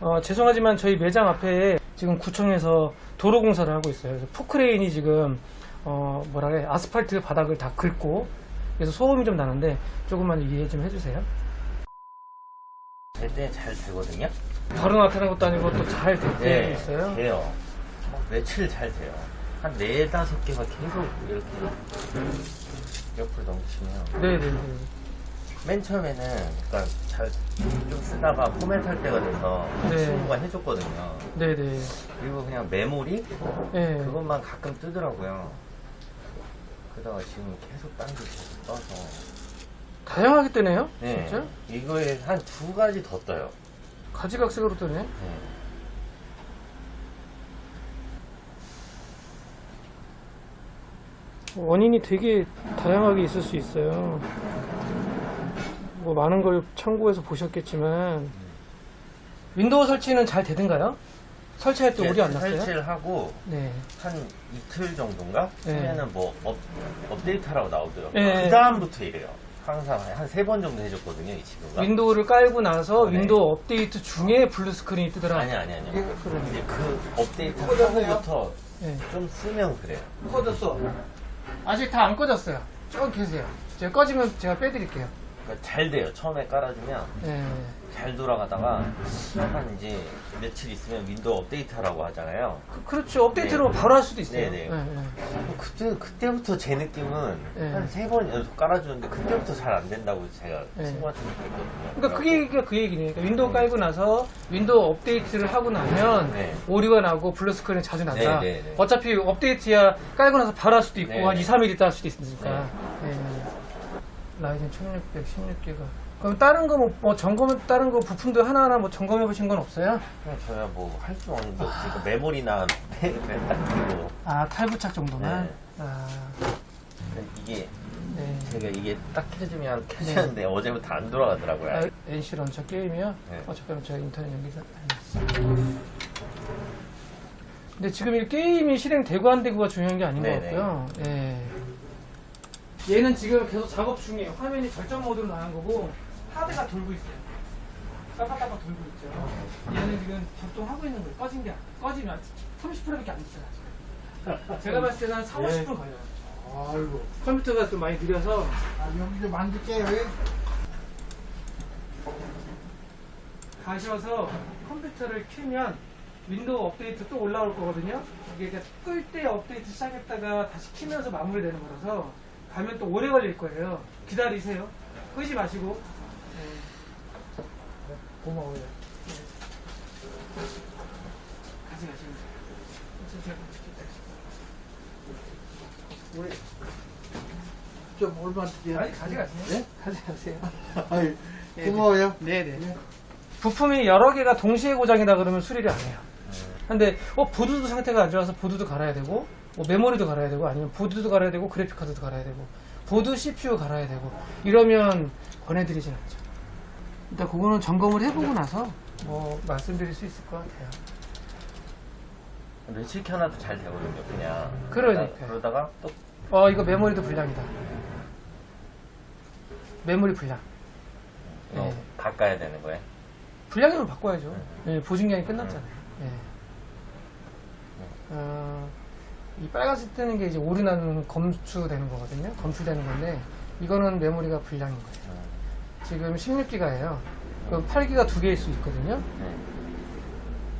어, 죄송하지만 저희 매장 앞에 지금 구청에서 도로 공사를 하고 있어요. 그래서 포크레인이 지금 어, 뭐라 그래 아스팔트 바닥을 다 긁고 그래서 소음이 좀 나는데 조금만 이해 좀 해주세요. 될 때 잘 되거든요. 바로 나타나는 것도 아니고 또 잘 될 때도 있어요. 돼요. 뭐 며칠 잘 돼요. 한 네다섯 개가 계속 이렇게 옆으로 넘치면 네네네. 맨 처음에는 그러니까 잘좀 쓰다가 포맷할 때가 돼서 네. 친구가 해줬거든요. 네네. 그리고 그냥 메모리 네. 그것만 가끔 뜨더라고요. 그러다가 지금 계속 딴게 계속 떠서 다양하게 뜨네요. 네. 진짜 이거에 한 두 가지 더 떠요. 가지각색으로 뜨네. 네. 원인이 되게 다양하게 있을 수 있어요. 뭐 많은 걸 참고해서 보셨겠지만 윈도우 설치는 잘 되던가요? 설치할 때 오류 안 났어요? 설치를 하고 네. 한 이틀 정도인가? 네. 하면은 뭐 업, 업데이트하라고 나오더라고요. 네. 그 다음부터 이래요. 항상 한 세 번 정도 해줬거든요, 이 친구가. 윈도우를 깔고 나서 네. 윈도우 업데이트 중에 블루 스크린이 뜨더라. 아니, 아니, 아니요. 그러네. 이제 그 업데이트 하고부터 네. 좀 쓰면 그래요. 꺼졌어. 아직 다 안 꺼졌어요. 쭉 계세요. 제가 꺼지면 제가 빼드릴게요. 그러니까 잘 돼요. 처음에 깔아주면 네. 잘 돌아가다가 한 이제 며칠 있으면 윈도우 업데이트 하라고 하잖아요. 그, 렇죠 업데이트로 네. 바로 할 수도 있어요. 네, 네. 네. 그때, 그때부터 제 느낌은 네. 한 세 번 연속 깔아주는데 그때부터 잘 안 된다고 제가 네. 친구한테 얘기했거든요. 그러니까 그게 그게 그 얘기네. 그러니까 윈도우 깔고 나서 윈도우 업데이트를 하고 나면 네. 오류가 나고 블루 스크린 자주 난다. 네, 네, 네. 어차피 업데이트야 깔고 나서 바로 할 수도 있고 네, 한 네. 2, 3일 있다 할 수도 있으니까. 네. 라이젠 1600, 16기가. 그럼 다른 거 뭐, 뭐 점검 다른 거 부품도 하나하나 뭐 점검해 보신 건 없어요? 그냥 저야 뭐 할 수 없는 게 없으니까 메모리나 맨딱 끼고 아 탈부착 정도만. 네. 아, 이게 네. 제가 이게 딱 켜주면 켜지는데 어제부터 안 돌아가더라고요. 아, NC 런처 게임이요? 네. 어, 잠깐만 제가 인터넷 연결 해놨어. 근데 지금 이 게임이 실행되고 안 되고가 중요한 게 아닌 것 네네. 같고요. 예. 얘는 지금 계속 작업 중이에요. 화면이 절정 모드로 나간 거고 하드가 돌고 있어요. 따박따박 돌고 있죠. 얘는 지금 작동하고 있는 거예요. 꺼진 게 아니에요. 꺼지면 30%밖에 안 됐어요. 아직. 제가 봤을 때는 한 4, 50분 걸려요. 아이고. 컴퓨터가 좀 많이 느려서 아, 여기 좀 만질게요. 왜? 가셔서 컴퓨터를 켜면 윈도우 업데이트 또 올라올 거거든요. 이게 끌 때 업데이트 시작했다가 다시 키면서 마무리되는 거라서 가면 또 오래 걸릴 거예요. 기다리세요. 끄지 마시고. 네, 고마워요. 돼요. 그래서 제가 붙일게요. 우리 좀 얼마 드게 아니, 가져가세요. 네? 가져가세요. 아이, 네, 고마워요. 네네. 네. 부품이 여러 개가 동시에 고장이다 그러면 수리를 안 해요. 근데 어 보드도 상태가 안 좋아서 보드도 갈아야 되고 뭐 메모리도 갈아야 되고 아니면 보드도 갈아야 되고 그래픽 카드도 갈아야 되고 보드 CPU 갈아야 되고 이러면 권해드리진 않죠. 일단 그거는 점검을 해보고 나서 뭐 말씀드릴 수 있을 것 같아요. 며칠 켜놔도 잘 되거든요, 그냥. 그러니까요. 그러다가 또 어 이거 메모리도 불량이다. 메모리 불량. 어, 네. 바꿔야 되는 거예요. 불량이면 바꿔야죠. 네, 보증기한이 끝났잖아요. 네. 어, 이 빨간색 뜨는 게 이제 오류 나는 검수되는 거거든요. 검출되는 건데 이거는 메모리가 불량인 거예요. 음. 지금 16기가예요. 그럼 8기가 두 개일 수 있거든요. 네.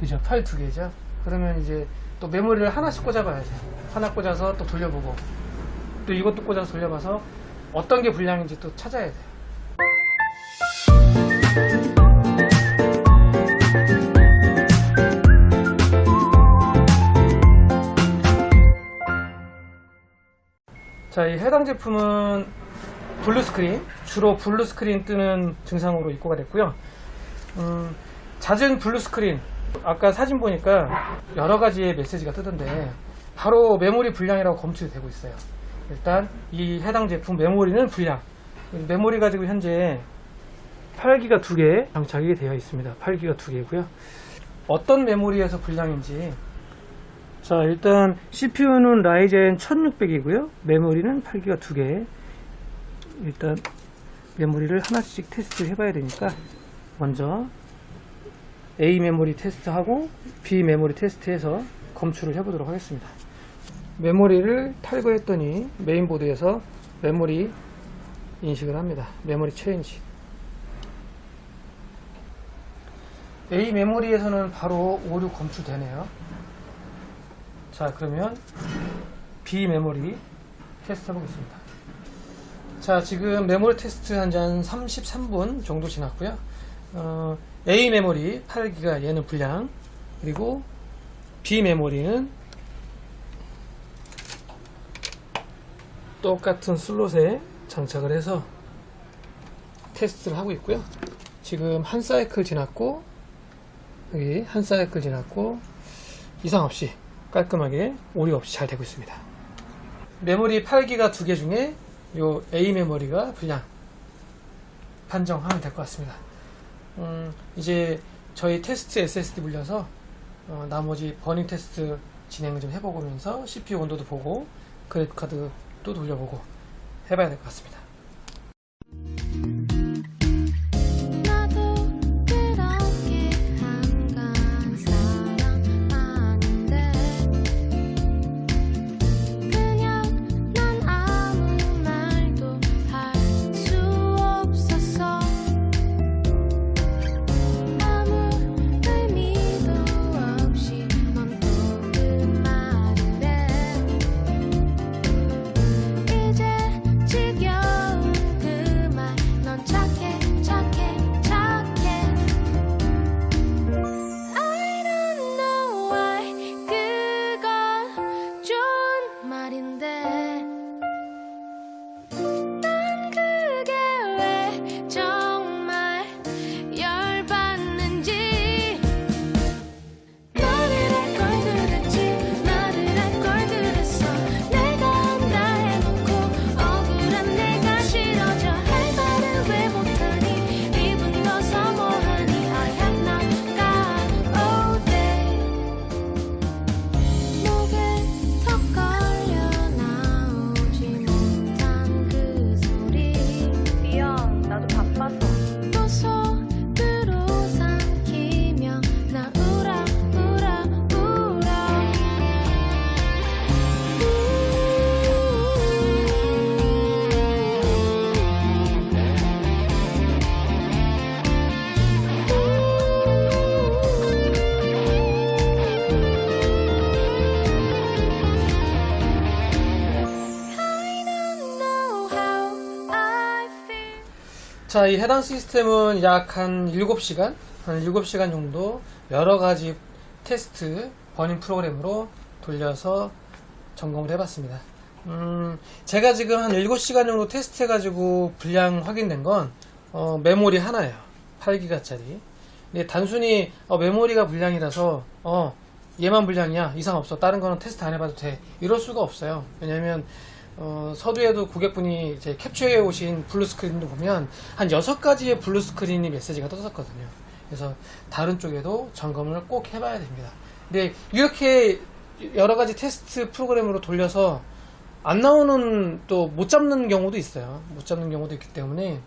그죠? 8 두 개죠. 그러면 이제 또 메모리를 하나씩 꽂아봐야죠. 하나 꽂아서 또 돌려보고 또 이것도 꽂아서 돌려봐서 어떤 게 불량인지 또 찾아야 돼요. 자, 이 해당 제품은 블루 스크린, 주로 블루 스크린 뜨는 증상으로 입고가 됐고요. 음, 잦은 블루 스크린, 아까 사진 보니까 여러 가지의 메시지가 뜨던데 바로 메모리 불량이라고 검출이 되고 있어요. 일단 이 해당 제품 메모리는 불량. 메모리가 지금 현재 8기가 2개 장착이 되어 있습니다. 8기가 2개고요. 어떤 메모리에서 불량인지 자 일단 CPU는 라이젠 1600이고요 메모리는 8기가 2개 일단 메모리를 하나씩 테스트 해봐야 되니까 먼저 A 메모리 테스트하고 B 메모리 테스트해서 검출을 해보도록 하겠습니다. 메모리를 탈거했더니 메인보드에서 메모리 인식을 합니다. 메모리 체인지. A 메모리에서는 바로 오류 검출되네요. 자, 그러면 B 메모리 테스트 해보겠습니다. 자, 지금 메모리 테스트 한 33분 정도 지났고요. 어, A 메모리 8기가 얘는 불량, 그리고 B 메모리는 똑같은 슬롯에 장착을 해서 테스트를 하고 있고요. 지금 한 사이클 지났고, 여기 한 사이클 지났고, 이상 없이 깔끔하게 오류 없이 잘 되고 있습니다. 메모리 8기가 두 개 중에 요 A 메모리가 불량 판정하면 될 것 같습니다. 음, 이제 저희 테스트 SSD 불려서 어, 나머지 버닝 테스트 진행 좀 해보면서 CPU 온도도 보고 그래픽 카드도 돌려보고 해봐야 될 것 같습니다. 자, 이 해당 시스템은 약 한 7시간, 한 7시간 정도 여러 가지 테스트 버닝 프로그램으로 돌려서 점검을 해봤습니다. 음, 제가 지금 한 7시간 정도 테스트 해가지고 불량 확인된 건 어, 메모리 하나예요. 8기가짜리. 근데 단순히 어, 메모리가 불량이라서 어, 얘만 불량이야. 이상 없어. 다른 거는 테스트 안 해봐도 돼. 이럴 수가 없어요. 왜냐면 어, 서두에도 고객분이 이제 캡처해 오신 블루 스크린도 보면 한 여섯 가지의 블루 스크린이 메시지가 떴었거든요. 그래서 다른 쪽에도 점검을 꼭 해봐야 됩니다. 근데 이렇게 여러 가지 테스트 프로그램으로 돌려서 안 나오는 또 못 잡는 경우도 있어요. 못 잡는 경우도 있기 때문에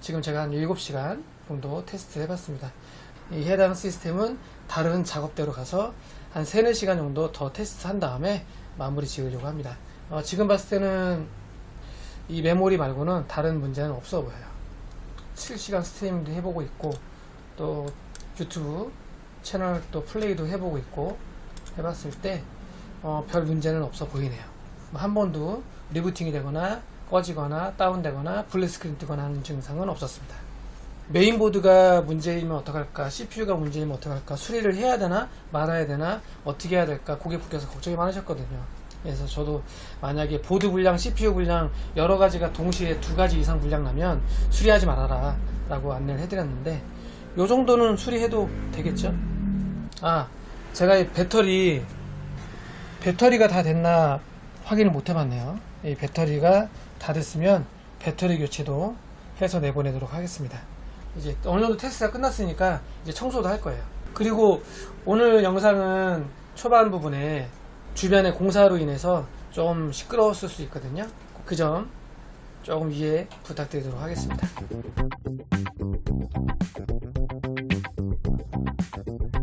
지금 제가 한 7시간 정도 테스트 해봤습니다. 이 해당 시스템은 다른 작업대로 가서 한 3, 4시간 정도 더 테스트 한 다음에 마무리 지으려고 합니다. 어, 지금 봤을 때는 이 메모리 말고는 다른 문제는 없어 보여요. 실시간 스트리밍도 해보고 있고 또 유튜브 채널 또 플레이도 해보고 있고 해봤을 때 어, 별 문제는 없어 보이네요. 뭐한 번도 리부팅이 되거나 꺼지거나 다운되거나 블루스크린 뜨거나 하는 증상은 없었습니다. 메인보드가 문제이면 어떡할까, CPU가 문제이면 어떡할까, 수리를 해야 되나, 말아야 되나, 어떻게 해야 될까, 고객분께서 걱정이 많으셨거든요. 그래서 저도 만약에 보드 불량, CPU 불량, 여러 가지가 동시에 두 가지 이상 불량 나면 수리하지 말아라, 라고 안내를 해드렸는데, 요 정도는 수리해도 되겠죠? 아, 제가 이 배터리, 배터리가 다 됐나 확인을 못 해봤네요. 이 배터리가 다 됐으면 배터리 교체도 해서 내보내도록 하겠습니다. 이제 어느 정도 테스트가 끝났으니까 이제 청소도 할 거예요. 그리고 오늘 영상은 초반 부분에 주변의 공사로 인해서 좀 시끄러웠을 수 있거든요. 그 점 조금 이해 부탁드리도록 하겠습니다. 아